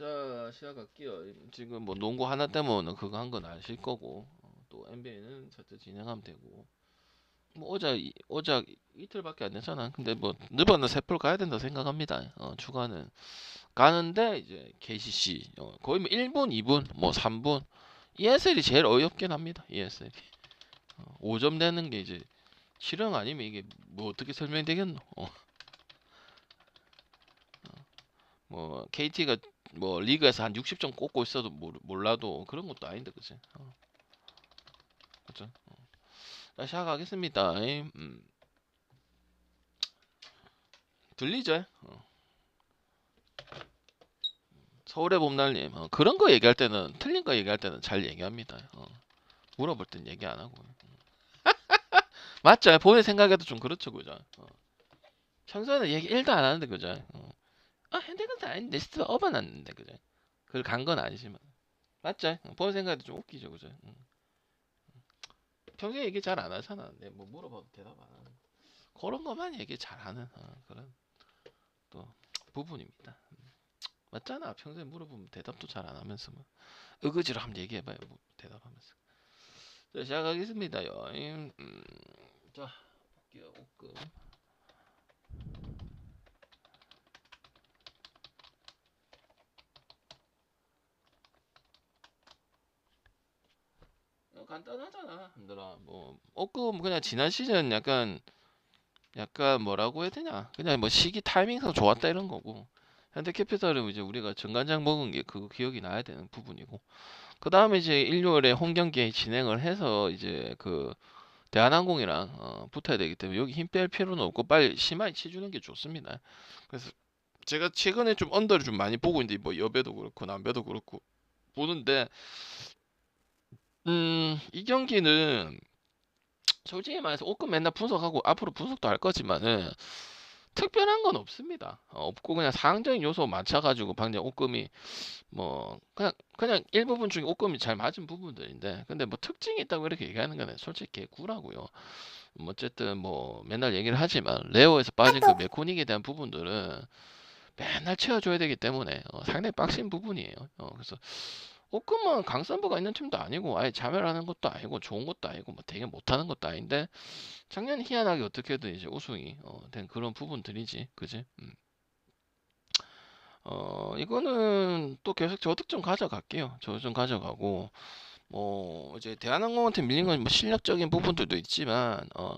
자 시작할게요. 지금 뭐 농구 하나 때문에 그거 한 건 아실 거고 어, 또 NBA는 차트 진행하면 되고 뭐 이- 오작 이틀밖에 안 됐잖아. 근데 뭐 늘번은 세풀 가야 된다 생각합니다. 어, 추가는 가는데 이제 KCC 어, 거의 뭐 1분, 2분, 뭐 3분 ESL이 제일 어이없긴 합니다. ESL이 어, 5점 되는 게 이제 실형 아니면 이게 뭐 어떻게 설명되겠노? 어. 뭐 KT가 뭐 리그에서 한 60점 꽂고 있어도 몰라도 그런 것도 아닌데 그치? 어. 그죠? 어. 자 시작하겠습니다. 음. 들리죠? 어. 서울의 봄날님 어, 그런 거 얘기할 때는 틀린 거 얘기할 때는 잘 얘기합니다. 어. 물어볼 땐 얘기 안 하고 맞죠? 본인 생각에도 좀 그렇죠, 그죠? 어. 평소에는 얘기 1도 안 하는데 그죠? 어. 아 핸드건도 아닌데 스트 업어놨는데 그죠? 그걸 간 건 아니지만 맞죠? 어, 본인 생각에도 좀 웃기죠, 그죠? 응. 평소에 얘기 잘 안 하잖아. 내뭐 물어봐도 대답 안 하는 그런 것만 얘기 잘하는 어, 그런 또 부분입니다. 음. 맞잖아. 평소에 물어보면 대답도 잘 안 하면서 뭐 의거지로 한번 얘기해봐요. 뭐 대답하면서. 자 시작하겠습니다요. 음, 음, 자 볼게요. 옷금. 간단하잖아. 힘들어. 뭐 옷금 그냥 지난 시즌 약간 약간 뭐라고 해야 되냐? 그냥 뭐 시기 타이밍상 좋았다 이런 거고. 현대캐피탈은 이제 우리가 정관장 먹은 게 그거 기억이 나야 되는 부분이고. 그 다음에 이제 일요일에 홈 경기 진행을 해서 이제 그 대한항공이랑 어, 붙어야 되기 때문에 여기 힘 뺄 필요는 없고 빨리 심하게 치주는 게 좋습니다. 그래서 제가 최근에 좀 언더를 좀 많이 보고 있는데 뭐 여배도 그렇고 남배도 그렇고 보는데 음, 이 경기는 솔직히 말해서 옷금 맨날 분석하고 앞으로 분석도 할 거지만은 특별한 건 없습니다. 어, 없고 그냥 상황적인 요소 맞춰가지고 방금 옷금이 뭐 그냥 그냥 일부분 중에 옷금이 잘 맞은 부분들인데 근데 뭐 특징이 있다고 이렇게 얘기하는 거는 솔직히 개구라고요. 뭐 어쨌든 뭐 맨날 얘기를 하지만 레오에서 빠진 그 메코닉에 대한 부분들은 맨날 채워줘야 되기 때문에 어, 상당히 빡신 부분이에요. 어, 그래서 옷금은 강선부가 있는 팀도 아니고 아예 자멸하는 것도 아니고 좋은 것도 아니고 뭐 되게 못하는 것도 아닌데 작년 희한하게 어떻게든 이제 우승이 어, 된 그런 부분들이지, 그지? 음. 어 이거는 또 계속 저득점 가져갈게요. 저득점 가져가고 뭐 이제 대한항공한테 밀린 건 뭐 실력적인 부분들도 있지만 어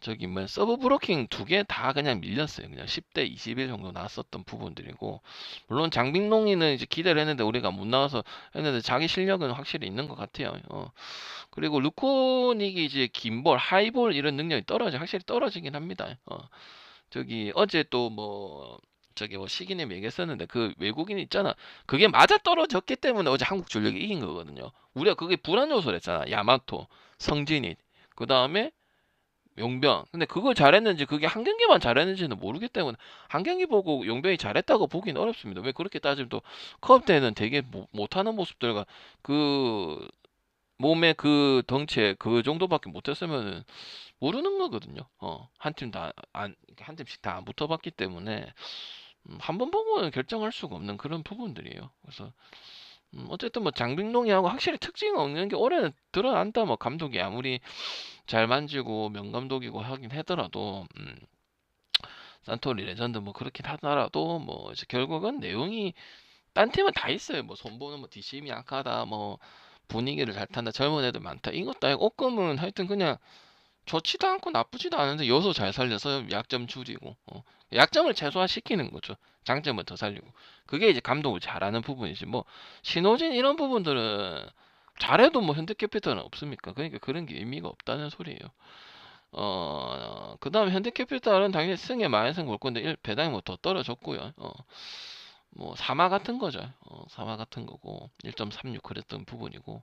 저기 뭐 서브 브로킹 두 개 다 그냥 밀렸어요. 그냥 10대 21 정도 나왔었던 부분들이고 물론 장빙농이는 이제 기대를 했는데 우리가 못 나와서 했는데 자기 실력은 확실히 있는 것 같아요. 어. 그리고 루코닉이 이제 긴볼, 하이볼 이런 능력이 떨어져 확실히 떨어지긴 합니다. 어. 저기 어제 또뭐 저기 뭐 시기님 얘기했었는데 그 외국인 있잖아. 그게 맞아 떨어졌기 때문에 어제 한국 전력이 이긴 거거든요. 우리가 그게 불안 요소를 했잖아. 야마토, 성진이, 그 다음에 용병. 근데 그걸 잘했는지 그게 한 경기만 잘했는지는 모르기 때문에 한 경기 보고 용병이 잘했다고 보기는 어렵습니다. 왜 그렇게 따지면 또 컵 때는 되게 못- 못하는 모습들과 그 몸의 그 덩치에 그 정도밖에 못했으면은 모르는 거거든요. 어, 한 팀 다, 안, 한 팀씩 다 안 붙어봤기 때문에, 음, 한번 보고는 결정할 수가 없는 그런 부분들이에요. 그래서, 음, 어쨌든 뭐 장빙동이하고 확실히 특징이 없는 게 올해는 드러난다. 뭐 감독이 아무리 잘 만지고 명감독이고 하긴 하더라도, 음, 산토리 레전드 뭐 그렇긴 하더라도, 뭐 이제 결국은 내용이 딴 팀은 다 있어요. 뭐 손보는 뭐 뒷심이 약하다, 뭐 분위기를 잘 탄다, 젊은 애들 많다. 이것도 아니고 옷금은 하여튼 그냥 좋지도 않고 나쁘지도 않은데 요소 잘 살려서 약점 줄이고 어. 약점을 최소화시키는 거죠. 장점을 더 살리고 그게 이제 감독을 잘하는 부분이지 뭐 신호진 이런 부분들은 잘해도 뭐 현대캐피탈은 없습니까? 그러니까 그런 게 의미가 없다는 소리예요. 어, 그 다음에 현대캐피탈은 당연히 승에 만승 볼 건데 일- 배당이 뭐 더 떨어졌고요. 어, 뭐 사마 같은 거죠. 어, 사마 같은 거고 1.36 그랬던 부분이고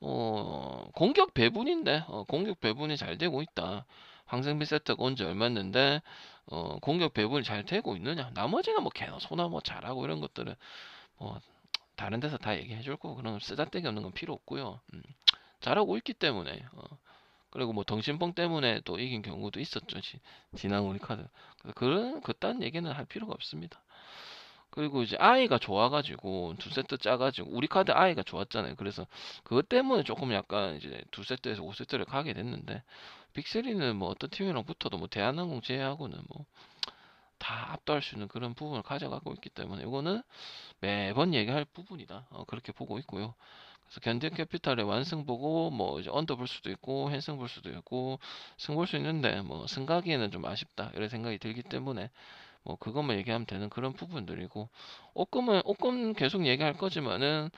어, 공격 배분인데, 어, 공격 배분이 잘 되고 있다. 황생빈 세트가 온 지 얼마였는데, 어, 공격 배분이 잘 되고 있느냐. 나머지는 뭐 개나 소나 뭐 잘하고 이런 것들은 뭐 다른 데서 다 얘기해 줄 거고, 그런 쓰잘데기 없는 건 필요 없고요. 음, 잘하고 있기 때문에, 어, 그리고 뭐 덩신뻥 때문에 또 이긴 경우도 있었죠. 지, 지난 우리 카드. 그런, 그딴 얘기는 할 필요가 없습니다. 그리고 이제 아이가 좋아가지고 두 세트 짜가지고 우리 카드 아이가 좋았잖아요. 그래서 그것 때문에 조금 약간 이제 두 세트에서 5세트를 가게 됐는데 빅3는 뭐 어떤 팀이랑 붙어도 뭐 대한항공 제외하고는 뭐 다 압도할 수 있는 그런 부분을 가져가고 있기 때문에 이거는 매번 얘기할 부분이다. 어, 그렇게 보고 있고요. 그래서 견디캐피탈의 완승 보고 뭐 이제 언더 볼 수도 있고 핸승 볼 수도 있고 승 볼 수 있는데 뭐 승가기에는 좀 아쉽다 이런 생각이 들기 때문에 뭐 그것만 얘기하면 되는 그런 부분들이고 옷금은 옷금 계속 얘기할 거지만은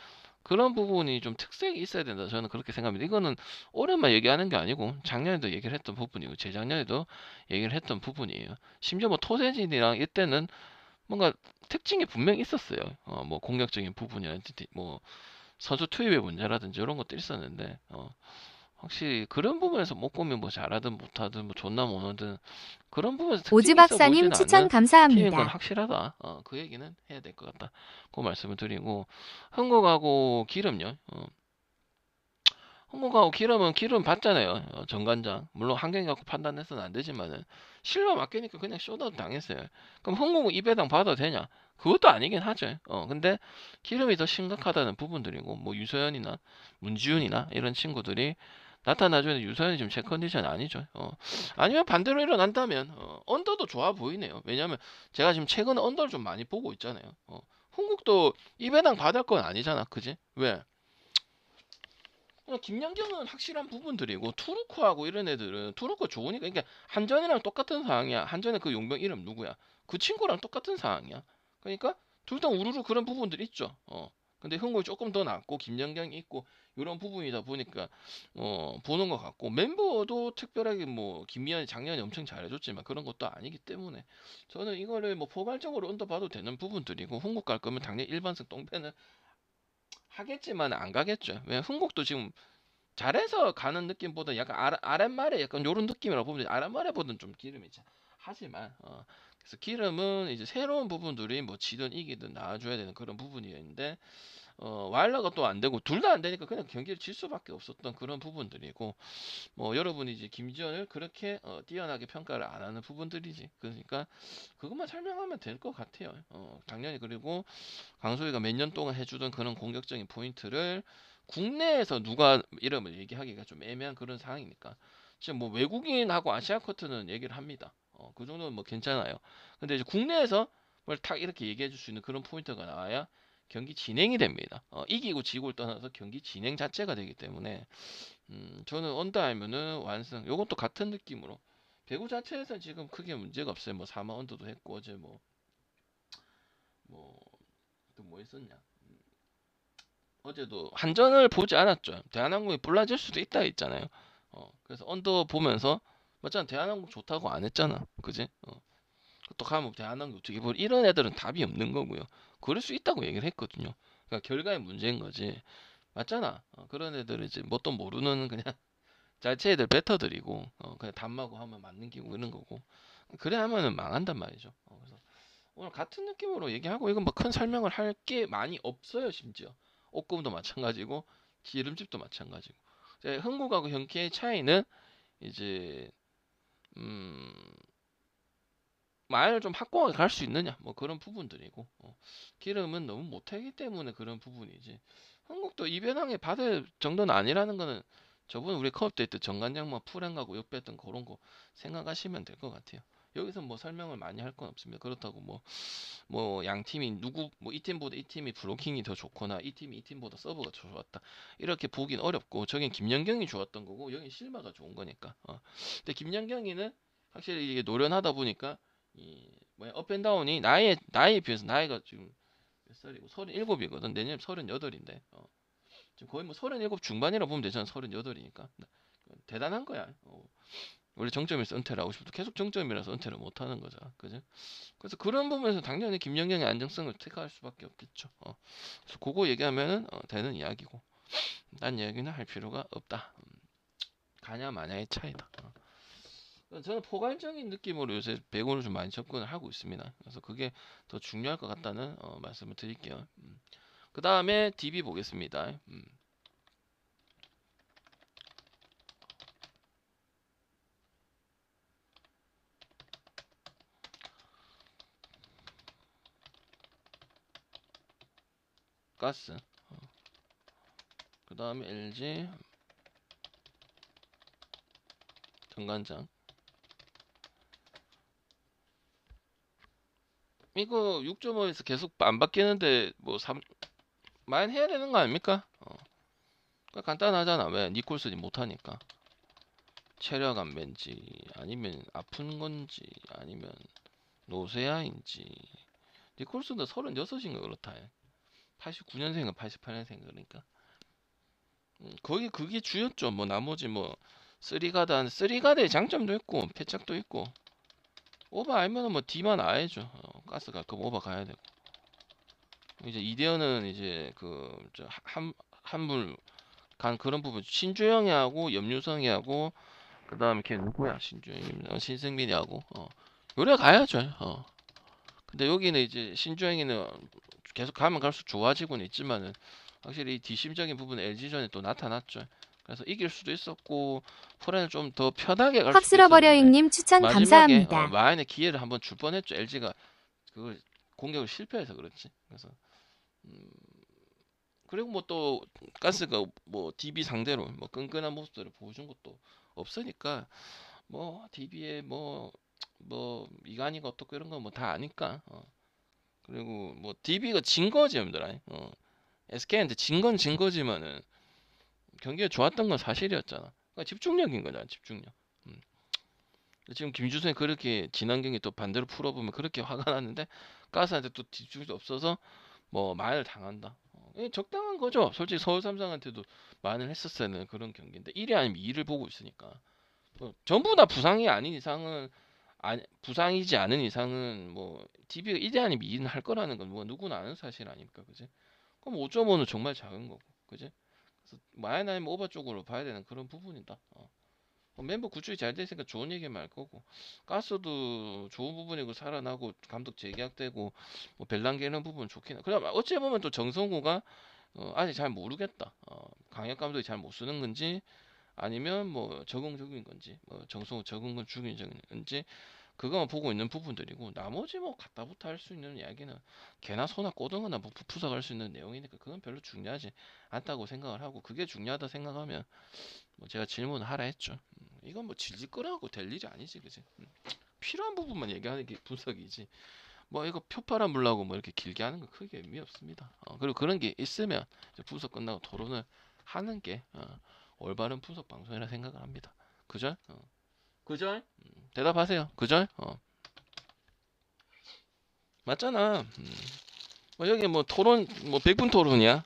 그런 부분이 좀 특색이 있어야 된다 저는 그렇게 생각합니다. 이거는 올해만 얘기하는 게 아니고 작년에도 얘기를 했던 부분이고 재작년에도 얘기를 했던 부분이에요. 심지어 뭐 토세진이랑 이때는 뭔가 특징이 분명히 있었어요. 어, 뭐 공격적인 부분이라든지 뭐 선수 투입의 문제라든지 이런 것들이 있었는데 어, 확실히 그런 부분에서 목공이 뭐 잘하든 못하든 뭐 존나 못하든 그런 부분에서 오지 박사님 추천 감사합니다. 확실하다. 어, 그 얘기는 해야 될 것 같다. 그 말씀을 드리고 흥국하고 기름요. 어, 흥국하고 기름은 기름 받잖아요. 어, 정관장. 물론 한경 갖고 판단해서는 안 되지만은 실로 맡기니까 그냥 쇼다운 당했어요. 그럼 흥국은 이 배당 받아도 되냐? 그것도 아니긴 하죠. 어, 근데 기름이 더 심각하다는 부분들이고 뭐 유소연이나 문지훈이나 이런 친구들이 나타나주는 유소연이 지금 제 컨디션 아니죠. 어, 아니면 반대로 일어난다면 어, 언더도 좋아 보이네요. 왜냐하면 제가 지금 최근에 언더를 좀 많이 보고 있잖아요. 어, 흥국도 이 배당 받을 건 아니잖아, 그지? 왜? 그냥 김연경은 확실한 부분들이고 투르코하고 이런 애들은 투르코 좋으니까 그러니까 한전이랑 똑같은 상황이야. 한전의 그 용병 이름 누구야? 그 친구랑 똑같은 상황이야. 그러니까 둘 다 우르르 그런 부분들이 있죠. 어. 근데 흥국이 조금 더 낫고 김연경이 있고 이런 부분이다 보니까 어 보는 것 같고 멤버도 특별하게 뭐 김미연이 작년에 엄청 잘해줬지만 그런 것도 아니기 때문에 저는 이거를 뭐 포괄적으로 언더봐도 되는 부분들이고 흥국 갈 거면 당연히 일반승 똥패는 하겠지만 안 가겠죠. 왜 흥국도 지금 잘해서 가는 느낌보다 약간 아랫, 아랫말에 약간 요런 느낌이라고 보면 아랫말에보다는 좀 기름이 차. 하지만 어, 그래서 기름은 이제 새로운 부분들이 뭐 지든 이기든 나와줘야 되는 그런 부분이었는데 어, 와일러가 또 안 되고 둘 다 안 되니까 그냥 경기를 질 수밖에 없었던 그런 부분들이고 뭐 여러분이 이제 김지현을 그렇게 어, 뛰어나게 평가를 안 하는 부분들이지 그러니까 그것만 설명하면 될 것 같아요. 어, 작년에 그리고 강소희가 몇 년 동안 해주던 그런 공격적인 포인트를 국내에서 누가 이름을 얘기하기가 좀 애매한 그런 상황이니까 지금 뭐 외국인하고 아시아 커트는 얘기를 합니다. 어, 그 정도는 뭐 괜찮아요. 근데 이제 국내에서 뭘 탁 이렇게 얘기해 줄 수 있는 그런 포인트가 나와야 경기 진행이 됩니다. 어, 이기고 지고를 떠나서 경기 진행 자체가 되기 때문에 음, 저는 언더 알면은 완승. 요것도 같은 느낌으로 배구 자체에서 지금 크게 문제가 없어요. 뭐 4만 언더도 했고 어제 뭐 뭐 또뭐 했었냐. 음, 어제도 한전을 보지 않았죠. 대한항공이 불라질 수도 있다 했잖아요. 어, 그래서 언더 보면서 맞잖아. 대한항공 좋다고 안 했잖아. 그지? 어. 또 가면 대한항공 어떻게 보면 이런 애들은 답이 없는 거고요. 그럴 수 있다고 얘기를 했거든요. 그러니까 결과의 문제인 거지. 맞잖아. 어, 그런 애들은 이제 뭣도 모르는 그냥 자체 애들 뱉어드리고 어, 그냥 담마고 하면 맞는 기고 이런 거고. 그래 하면은 망한단 말이죠. 어, 그래서 오늘 같은 느낌으로 얘기하고 이건 뭐 큰 설명을 할 게 많이 없어요. 심지어 옷금도 마찬가지고 기름집도 마찬가지고. 흥국하고 현키의 차이는 이제 음 마일을 좀 확고하게 갈 수 있느냐? 뭐 그런 부분들이고 어. 기름은 너무 못하기 때문에 그런 부분이지. 한국도 이변항에 받을 정도는 아니라는 거는 저번 우리 컵데이 때 정관장만 풀행하고 옆에 했던 그런 거 생각하시면 될 것 같아요 여기서 뭐 설명을 많이 할 건 없습니다 그렇다고 뭐 뭐 양 팀이 누구 뭐 이 팀보다 이 팀이 브로킹이 더 좋거나 이 팀이 이 팀보다 서브가 더 좋았다 이렇게 보긴 어렵고 저긴 김연경이 좋았던 거고 여기 실마가 좋은 거니까 어. 근데 김연경이는 확실히 이게 노련하다 보니까 이 뭐야 업앤다운이 나이에 나이에 비해서 나이가 지금 몇 살이고 37이거든. 내년 38인데. 어. 지금 거의 뭐37 중반이라 보면 되잖아. 38이니까. 대단한 거야. 어. 원래 정점에서 은퇴를 하고 싶어도 계속 정점이라서 은퇴를 못 하는 거죠. 그죠? 그래서 그런 부분에서 당연히 김연경의 안정성을 택할 수밖에 없겠죠. 어. 그래서 그거 얘기하면은 어, 되는 이야기고. 딴 이야기는 할 필요가 없다. 음. 가냐 마냐의 차이다. 어. 저는 포괄적인 느낌으로 요새 배구를 좀 많이 접근을 하고 있습니다. 그래서 그게 더 중요할 것 같다는 어, 말씀을 드릴게요. 음. 그 다음에 DB 보겠습니다. 음. 가스. 그 다음에 LG 정관장. 이거 6.5에서 계속 안 바뀌는데 뭐 3, 마인 해야 되는 거 아닙니까? 어. 그러니까 간단하잖아. 왜? 니콜슨이 못하니까. 체력 안면지 아니면 아픈 건지 아니면 노쇠아인지 니콜슨도 36인가 그렇다. 89년생인가 88년생 그러니까. 음, 거기 그게 주였죠. 뭐 나머지 뭐 쓰리가드 쓰리가드의 장점도 있고 패착도 있고 오버 알면은 뭐 D만 아야죠. 어, 가스 가끔 오버 가야 되고. 이제 이대현은 이제 그한 한물 간 그런 부분 신주영이 하고 염유성이 하고 그 다음에 걔 누구야 신주영이 어, 신승민이 하고 어 요래 가야죠. 어 근데 여기는 이제 신주영이는 계속 가면 갈수록 좋아지고는 있지만은 확실히 이 뒷심적인 부분 LG전에 또 나타났죠. 그래서 이길 수도 있었고 포렌을 좀 더 편하게 갈확 수도 있었는데 쓸어버려잉님 추천 마지막에 감사합니다. 어, 마인의 기회를 한번 줄 뻔했죠. LG가 그걸 공격을 실패해서 그렇지. 그래서 음, 그리고 뭐 또 가스가 뭐 DB 상대로 뭐 끈끈한 모습들을 보여준 것도 없으니까 뭐 DB의 뭐 뭐 이간이가 어떻고 이런 거뭐다 아니까. 어. 그리고 뭐 DB가 진 거지, 여러분들. 어. SK한테 진 건 진 거지만은 경기가 좋았던 건 사실이었잖아. 그러니까 집중력인 거잖아, 집중력. 음. 지금 김주성이 그렇게 지난 경기 또 반대로 풀어보면 그렇게 화가 났는데 가스한테 또 집중도 없어서 뭐 만을 당한다. 어, 적당한 거죠. 솔직히 서울 삼성한테도 만을 했었어야 하는 그런 경기인데 1위 아니면 2를 보고 있으니까 뭐 전부 다 부상이 아닌 이상은 아니, 부상이지 않은 이상은 뭐 DB가 1위 아니면 2는 할 거라는 건 뭐 누구나 아는 사실 아닙니까, 그지? 그럼 5.5는 정말 작은 거고, 그지? 그래서 마인 아니면 오버 쪽으로 봐야 되는 그런 부분이다. 어. 뭐 멤버 구축이 잘 됐으니까 좋은 얘기 말 거고 가스도 좋은 부분이고 살아나고 감독 재계약되고 뭐 벨랑게 이런 부분 좋긴 해. 그럼 어찌 보면 또 정성호가 어, 아직 잘 모르겠다. 어, 강혁 감독이 잘 못 쓰는 건지 아니면 뭐 적응 중인 건지 뭐 정성호 적응 건 중인 건지 그거만 보고 있는 부분들이고 나머지 뭐 갖다부터 할수 있는 이야기는 개나 소나 꼬등거나 뭐 푸푸석할 수 있는 내용이니까 그건 별로 중요하지 않다고 생각을 하고 그게 중요하다 생각하면 뭐 제가 질문을 하라 했죠. 음, 이건 뭐 질질 끌어가고 될 일이 아니지, 그지? 음, 필요한 부분만 얘기하는 게 분석이지. 뭐 이거 표파란 물라고 뭐 이렇게 길게 하는 거 크게 의미 없습니다. 어, 그리고 그런 게 있으면 이제 분석 끝나고 토론을 하는 게 어, 올바른 분석 방송이라 생각을 합니다. 그죠? 어. 그죠? 음, 대답하세요. 그죠? 어. 맞잖아. 음. 뭐 여기 뭐 토론 뭐 100분 토론이야.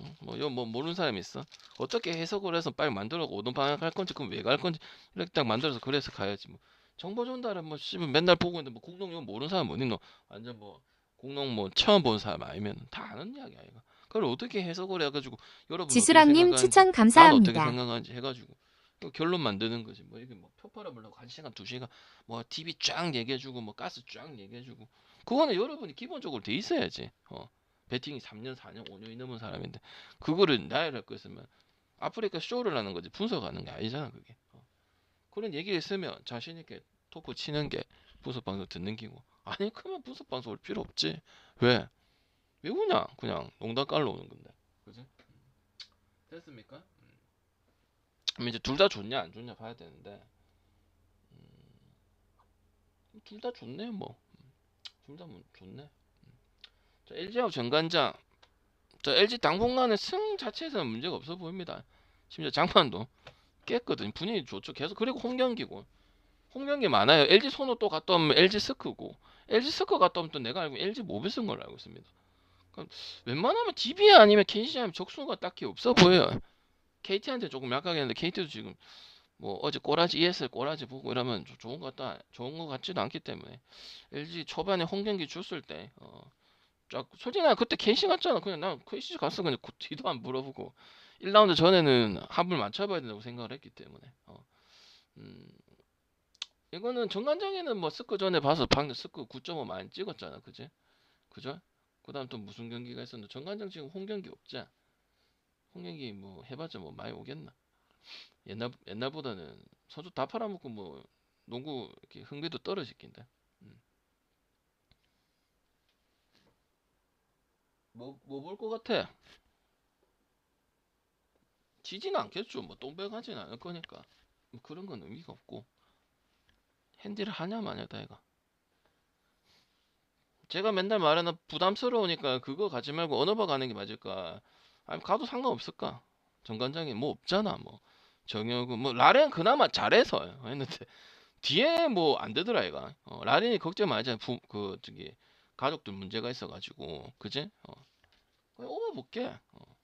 어, 뭐뭐 모르는 사람 있어? 어떻게 해석을 해서 빨리 만들어 어떤 방향 갈 건지 그럼 왜 갈 건지 이렇게 딱 만들어서 그래서 가야지 뭐 정보 전달은 뭐 씨발 맨날 보고 있는데 뭐 공농 이거 모르는 사람 어디 있노? 완전 뭐 공농 뭐 처음 본 사람 아니면 다 아는 이야기야 이거. 그걸 어떻게 해석을 해가지고 여러분 지수랑님 추천 나는 어떻게 감사합니다. 생각하는지 해가지고 그 결론 만드는 거지. 뭐 이게 뭐 표파를 물라고 한 시간 두 시간 뭐 TV 쫙 얘기해주고 뭐 가스 쫙 얘기해주고 그거는 여러분이 기본적으로 돼 있어야지. 어 배팅이 3년 4년 5년이 넘은 사람인데 그거를 나열할 거 있으면 아프리카 쇼를 하는 거지 분석하는 게 아니잖아 그게. 어. 그런 얘기 있으면 자신 있게 토크 치는 게 분석 방송 듣는 기고 아니 그러면 분석 방송 올 필요 없지. 왜? 왜 그냥 그냥 농담 깔러 오는 건데. 그지? 됐습니까? 음. 그럼 이제 둘 다 좋냐 안 좋냐 봐야 되는데 음, 둘 다 좋네 뭐. 둘다뭐 좋네. 음. 자, LG하고 정관장. 자, LG 당분간의 승 자체에서는 문제가 없어 보입니다. 심지어 장판도 깼거든. 분위기 좋죠. 계속 그리고 홈 경기고. 홈 경기 많아요. LG 손호 또 갔다 오면 LG 스크고. LG 스크 갔다 오면 또 내가 알고 LG 쓴 걸로 알고 있습니다. 그럼 웬만하면 DB 아니면 KC 아니면 적수가 딱히 없어 보여요. KT한테 조금 약하겠는데 KT도 지금 뭐 어제 꼬라지 ESL 꼬라지 보고 이러면 조- 좋은 것 같다 좋은 것 같지도 않기 때문에. LG 초반에 홈 경기 줬을 때 어, 쫙 솔직히 나 그때 KC 갔잖아. 그냥 난 KC 갔어. 그냥 그 뒤도 안 물어보고 1라운드 전에는 합을 맞춰봐야 된다고 생각을 했기 때문에 어, 음, 이거는 정관장에는 뭐 스크 전에 봐서 방금 스크 9.5 많이 찍었잖아. 그지 그죠 그 다음 또 무슨 경기가 있었는데 정관장 지금 홈 경기 없지 홈 경기 뭐 해봤자 뭐 많이 오겠나 옛날 옛날보다는 선수 다 팔아먹고 뭐 농구 이렇게 흥미도 떨어지긴데. 음. 뭐뭐 볼 것 같아? 지지는 않겠죠. 뭐 똥배가지는 않을 거니까 뭐 그런 건 의미가 없고 핸디를 하냐 마냐다 이가. 제가 맨날 말하는 부담스러우니까 그거 가지 말고 어느 바 가는 게 맞을까? 아니 가도 상관없을까? 정관장이 뭐 없잖아 뭐 정혁은 뭐 라렌 그나마 잘해서 했는데 뒤에 뭐 안 되더라 이가. 어, 라렌이 걱정 많이 하잖아. 부, 그 저기 가족들 문제가 있어가지고 그지? 어. 그냥 오버볼게. 어.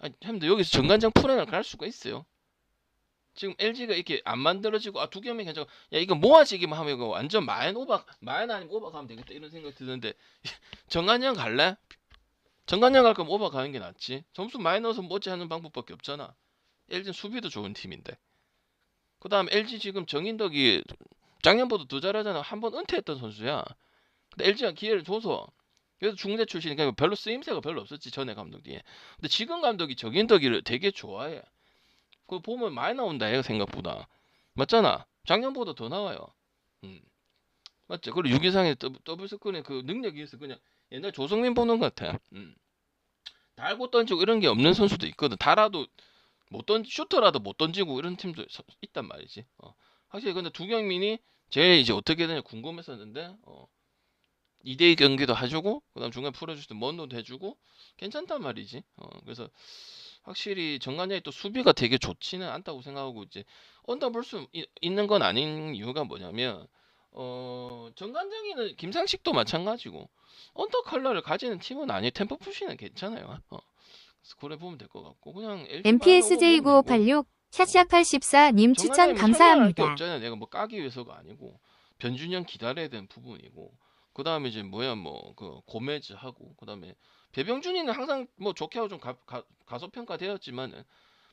아니, 형들 여기서 정관장 풀어나 갈 수가 있어요. 지금 LG가 이렇게 안 만들어지고 아두 개면 괜찮고 야 이거 모아지기만 하면 이거 완전 마인 오버 마인 아니면 오버 가면 되겠다 이런 생각 드는데 정관장 갈래? 정관장 갈 거면 오버 가는 게 낫지. 점수 넣어서 못지 하는 방법밖에 없잖아. LG는 수비도 좋은 팀인데. 그 다음 LG 지금 정인덕이 작년보다 더 잘하잖아. 한 번 은퇴했던 선수야. 근데 LG가 기회를 줘서 그래서 중대 출신이니까 별로 쓰임새가 별로 없었지 전에 감독 뒤에. 근데 지금 감독이 정인덕이를 되게 좋아해. 그거 보면 많이 나온다 얘가 생각보다. 맞잖아. 작년보다 더 나와요. 음. 맞죠? 그리고 유기상의 더블, 더블 스크린의 그 능력이 있어 그냥 옛날 조성민 보는 것 같아. 음. 달고 던지고 이런 게 없는 선수도 있거든. 달아도 못 던, 슈터라도 못 던지고 이런 팀도 서- 있단 말이지. 어. 확실히 근데 두경민이 제일 이제 어떻게 되냐 궁금했었는데, 어. 2대2 경기도 해주고, 그 다음 중간에 풀어줄 때 먼노도 해주고, 괜찮단 말이지. 어. 그래서 확실히 정관장이 또 수비가 되게 좋지는 않다고 생각하고, 이제 언더 볼수 있는 건 아닌 이유가 뭐냐면, 어, 정관장이는 김상식도 마찬가지고, 언더 컬러를 가지는 팀은 아니에요. 템포 푸시는 괜찮아요. 어. 그래서 그래 보면 될 것 같고 그냥 LG MPSJ9586 샷샷84님 추천 감사합니다. 없잖아요. 내가 뭐 까기 위해서가 아니고 변준영 기다려야 되는 부분이고 그 다음에 이제 뭐야 뭐 그 고메즈 하고 그 다음에 배병준이는 항상 뭐 좋게 하고 좀 가, 가, 가 소평가 되었지만은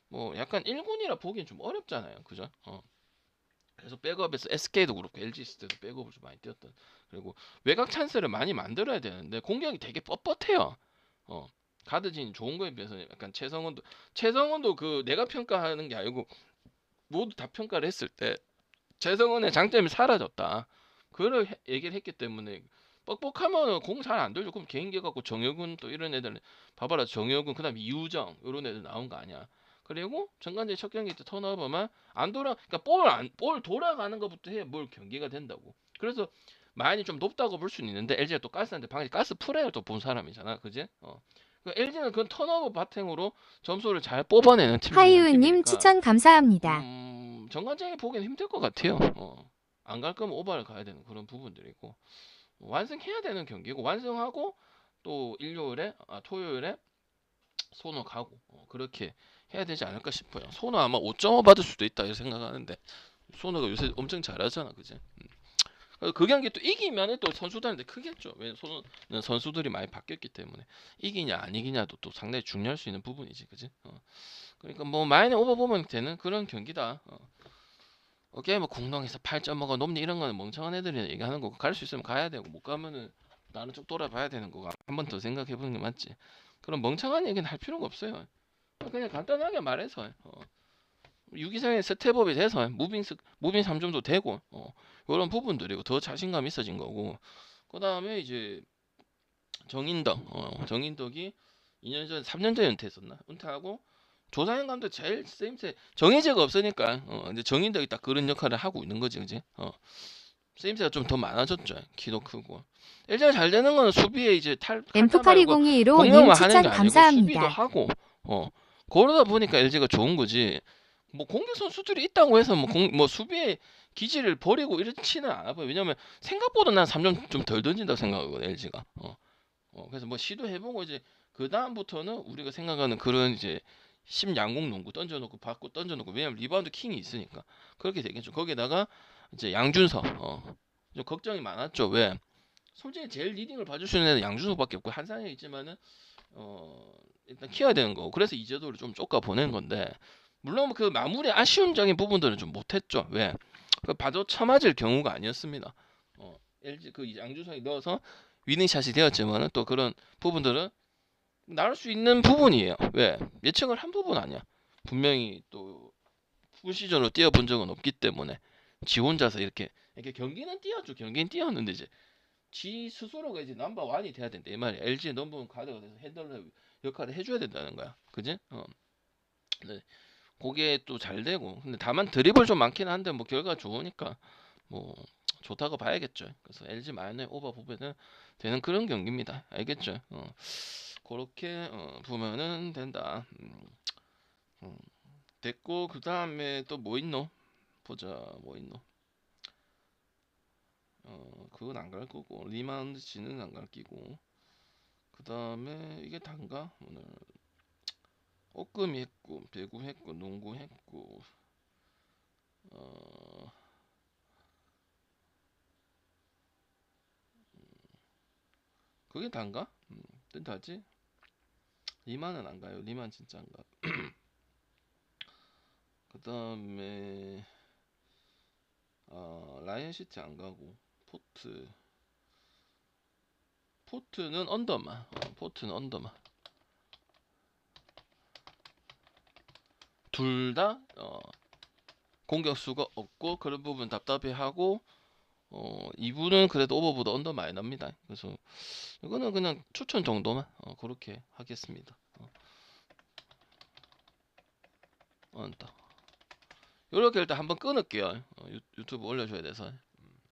뭐 약간 1군이라 보기엔 좀 어렵잖아요. 그죠? 어. 그래서 백업에서 SK도 그렇고 LG 있을 때도 백업을 좀 많이 뛰었던 그리고 외곽 찬스를 많이 만들어야 되는데 공격이 되게 뻣뻣해요. 어. 가드진 좋은 거에 비해서 약간 최성원도 최성원도 그 내가 평가하는 게 아니고 모두 다 평가를 했을 때 최성원의 장점이 사라졌다. 그걸 해- 얘기를 했기 때문에 뻑뻑하면 공잘 안 돌죠. 그럼 개인기 갖고 정혁은 또 이런 애들 봐봐라 정혁은 그다음 이우정 이런 애들 나온 거 아니야. 그리고 정관제 첫 경기 때 턴오버만 안 돌아 그러니까 볼 안 볼 돌아가는 것부터 해야 뭘 경기가 된다고. 그래서 많이 좀 높다고 볼 수는 있는데 LG가 또 가스한테 방금 가스 프레를 또 본 사람이잖아. 그지? 어. LG는 그 턴오버 바탕으로 점수를 잘 뽑아내는 팀. 하이우님 추천 감사합니다. 음, 정관장이 보기엔 힘들 것 같아요. 어. 안 갈 거면 오바를 가야 되는 그런 부분들이고 완성해야 되는 경기고 완성하고 또 일요일에 아, 토요일에 소노 가고 어, 그렇게 해야 되지 않을까 싶어요. 소노 아마 5.5 받을 수도 있다 이렇게 생각하는데 소노가 요새 엄청 잘하잖아, 그지? 음. 그 경기 또 이기면 또 선수들한테 크겠죠. 왜냐 소노는 선수들이 많이 바뀌었기 때문에 이기냐 안 이기냐도 또 상당히 중요할 수 있는 부분이지, 그지? 어. 그러니까 뭐 마이너 오버 보면 되는 그런 경기다. 어. 뭐 공동에서 8점 먹어 높니 이런 거는 멍청한 애들이 얘기하는 거고 갈 수 있으면 가야 되고 못 가면은 나는 쭉 돌아봐야 되는 거가 한번 더 생각해 보는 게 맞지. 그런 멍청한 얘기는 할 필요가 없어요. 그냥 간단하게 말해서 어. 유기상의 스텝업이 돼서 무빙 스 무빙 3점도 되고 어. 이런 부분들이고 더 자신감 있어진 거고 그 다음에 이제 정인덕 어. 정인덕이 2년 전 3년 전에 은퇴했었나 은퇴하고 조상현 감독 제일 쓰임새 정해제가 없으니까 어, 이제 정인덕이 딱 그런 역할을 하고 있는 거지, 그지? 어. 쓰임새가 좀 더 많아졌죠. 키도 크고. 일단 잘 되는 거는 수비에 이제 탈 M480215님 공격만 하는 추천 게 아니고 수비도 감사합니다. 하고, 어. 그러다 보니까 LG가 좋은 거지. 뭐 공격 선수들이 있다고 해서 뭐, 공, 뭐 수비의 기질을 버리고 이렇지는 않아 보여. 왜냐면 생각보다 난 3점 좀 덜 던진다고 생각하거든, LG가. 어. 어, 그래서 뭐 시도해보고 이제 그 다음부터는 우리가 생각하는 그런 이제 심양공 농구 던져놓고 받고 던져놓고 왜냐면 리바운드 킹이 있으니까 그렇게 되겠죠. 거기다가 이제 양준석 어, 좀 걱정이 많았죠. 왜? 솔직히 제일 리딩을 봐줄 수 있는 애는 양준석밖에 없고 한산이 있지만은 어 일단 키워야 되는 거고 그래서 이재도를 좀 쫓아 보낸 건데 물론 그 마무리 아쉬움적인 부분들은 좀 못했죠. 왜? 그 봐도 처맞을 경우가 아니었습니다. 어 LG 그 양준석이 넣어서 위닝샷이 되었지만은 또 그런 부분들은 나올 수 있는 부분이에요. 왜? 예측을 한 부분 아니야. 분명히 또 풀시즌으로 뛰어본 적은 없기 때문에 지 혼자서 이렇게 이렇게 경기는 뛰었죠. 경기는 뛰었는데 이제 지 스스로가 이제 넘버 원이 돼야 된다 이 말이야. LG의 넘버 원 가드가 돼서 핸들러 역할을 해줘야 된다는 거야. 그지? 어. 네. 그게 또 잘 되고 근데 다만 드리블 좀 많긴 한데 뭐 결과 좋으니까 뭐 좋다고 봐야겠죠. 그래서 LG 마이너의 오버 보면은 되는 그런 경기입니다. 알겠죠? 어. 그렇게 어, 보면은 된다. 음, 음. 됐고 그 다음에 또 뭐 있노? 보자 뭐 있노? 어 그건 안 갈 거고 리마운드 지는 안 갈 끼고 그 다음에 이게 단가 오늘 옷금이 했고 배구 했고 농구 했고 어 그게 단가? 음, 뜻하지? 리만은 안 가요. 리만 진짜 안 가. 그 다음에 어, 라이언 시티 안 가고 포트 포트는 언더마 어, 포트는 언더마 둘다 어, 공격수가 없고 그런 부분 답답해하고 어, 이분은 그래도 오버보다 언더 많이 납니다. 그래서 이거는 그냥 추천 정도만 어, 그렇게 하겠습니다. 어. 어, 딱. 이렇게 일단 한번 끊을게요. 어, 유, 유튜브 올려줘야 돼서.